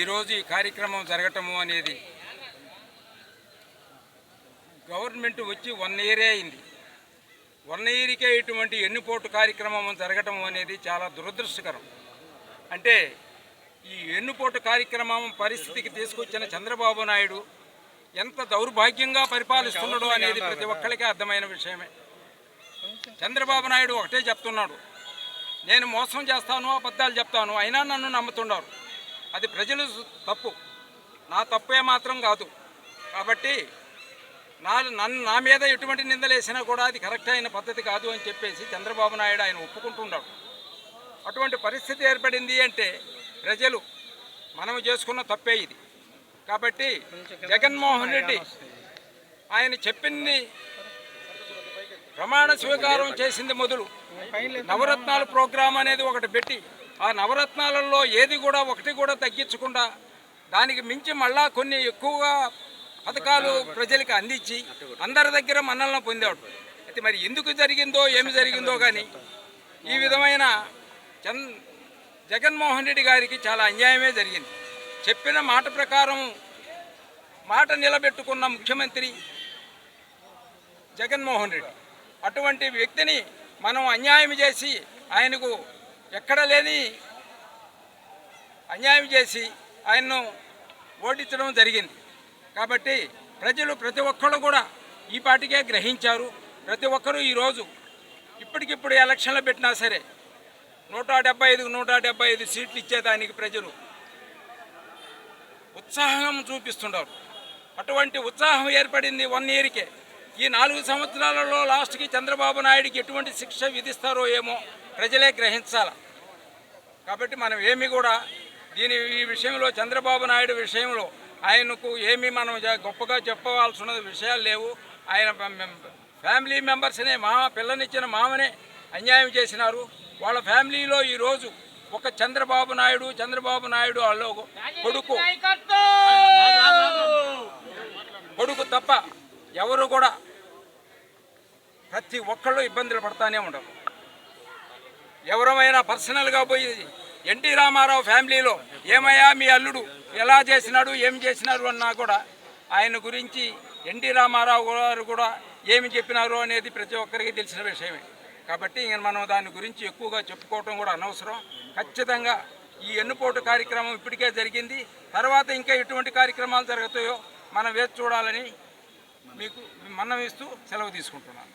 ఈరోజు ఈ కార్యక్రమం జరగటము అనేది గవర్నమెంట్ వచ్చి వన్ ఇయరే అయింది. వన్ ఇయర్కే ఇటువంటి ఎన్నుపోటు కార్యక్రమం జరగటం అనేది చాలా దురదృష్టకరం. అంటే ఈ ఎన్నుపోటు కార్యక్రమం పరిస్థితికి తీసుకొచ్చిన చంద్రబాబు నాయుడు ఎంత దౌర్భాగ్యంగా పరిపాలిస్తున్నాడు అనేది ప్రతి ఒక్కరికి అర్థమైన విషయమే. చంద్రబాబు నాయుడు ఒకటే చెప్తున్నాడు. నేను మోసం చేస్తాను అబద్ధాలు చెప్తాను అయినా నన్ను నమ్ముతున్నారు అది ప్రజలు తప్పు. నా తప్పే మాత్రం కాదు. కాబట్టి నా నన్ను నా మీద ఎటువంటి నిందలేసినా కూడా అది కరెక్ట్ అయిన పద్ధతి కాదు అని చెప్పేసి చంద్రబాబు నాయుడు ఆయన ఒప్పుకుంటున్నాడు అటువంటి పరిస్థితి ఏర్పడింది అంటే ప్రజలు మనం చేసుకున్న తప్పే ఇది. కాబట్టి జగన్మోహన్ రెడ్డి ఆయన చెప్పింది ప్రమాణ స్వీకారం చేసింది మొదలు. నవరత్నాలు ప్రోగ్రాం అనేది ఒకటి పెట్టి ఆ నవరత్నాలలో ఏది కూడా ఒకటి కూడా తగ్గించకుండా దానికి మించి మళ్ళా కొన్ని ఎక్కువగా పథకాలు ప్రజలకు అందించి అందరి దగ్గర మన్నలను పొందాడు అయితే మరి ఎందుకు జరిగిందో ఏమి జరిగిందో కానీ ఈ విధమైన చంద్ జగన్మోహన్ రెడ్డి గారికి చాలా అన్యాయమే జరిగింది. చెప్పిన మాట ప్రకారం మాట నిలబెట్టుకున్న ముఖ్యమంత్రి జగన్మోహన్ రెడ్డి. అటువంటి వ్యక్తిని మనం అన్యాయం చేసి ఆయనకు ఎక్కడ లేని అన్యాయం చేసి ఆయన్ను ఓడించడం జరిగింది. కాబట్టి ప్రజలు ప్రతి ఒక్కరు కూడా ఈ పాటికే గ్రహించారు. ప్రతి ఒక్కరూ ఈరోజు ఇప్పటికిప్పుడు ఎలక్షన్లు పెట్టినా సరే నూట డెబ్బై ఐదుకు నూట డెబ్బై ఐదు సీట్లు ఇచ్చేదానికి ప్రజలు ఉత్సాహం చూపిస్తున్నారు అటువంటి ఉత్సాహం ఏర్పడింది వన్ ఇయర్కే. ఈ నాలుగు సంవత్సరాలలో లాస్ట్కి చంద్రబాబు నాయుడికి ఎటువంటి శిక్ష విధిస్తారో ఏమో ప్రజలే గ్రహించాలా. కాబట్టి మనం ఏమి కూడా దీని ఈ విషయంలో చంద్రబాబు నాయుడు విషయంలో ఆయనకు ఏమీ మనం గొప్పగా చెప్పవలసిన విషయాలు లేవు. ఆయన ఫ్యామిలీ మెంబర్స్నే మా పిల్లనిచ్చిన మామనే అన్యాయం చేసినారు. వాళ్ళ ఫ్యామిలీలో ఈరోజు ఒక చంద్రబాబు నాయుడు చంద్రబాబు నాయుడు వాళ్ళ కొడుకు. కొడుకు తప్ప ఎవరు కూడా ప్రతి ఒక్కళ్ళు ఇబ్బందులు పడతానే ఉండరు. ఎవరమైనా పర్సనల్గా పోయి ఎన్టీ రామారావు ఫ్యామిలీలో ఏమయ్యా మీ అల్లుడు ఎలా చేసినాడు ఏం చేసినారు అన్నా కూడా ఆయన గురించి ఎన్టీ రామారావు గారు కూడా ఏమి చెప్పినారు అనేది ప్రతి ఒక్కరికి తెలిసిన విషయమే. కాబట్టి ఇంక మనం దాని గురించి ఎక్కువగా చెప్పుకోవటం కూడా అనవసరం. ఖచ్చితంగా ఈ ఎన్నుపోటు కార్యక్రమం ఇప్పటికే జరిగింది. తర్వాత ఇంకా ఎటువంటి కార్యక్రమాలు జరుగుతాయో మనం వేచి చూడాలని మీకు మన్నమిస్తూ ఇస్తూ సెలవు తీసుకుంటున్నాను.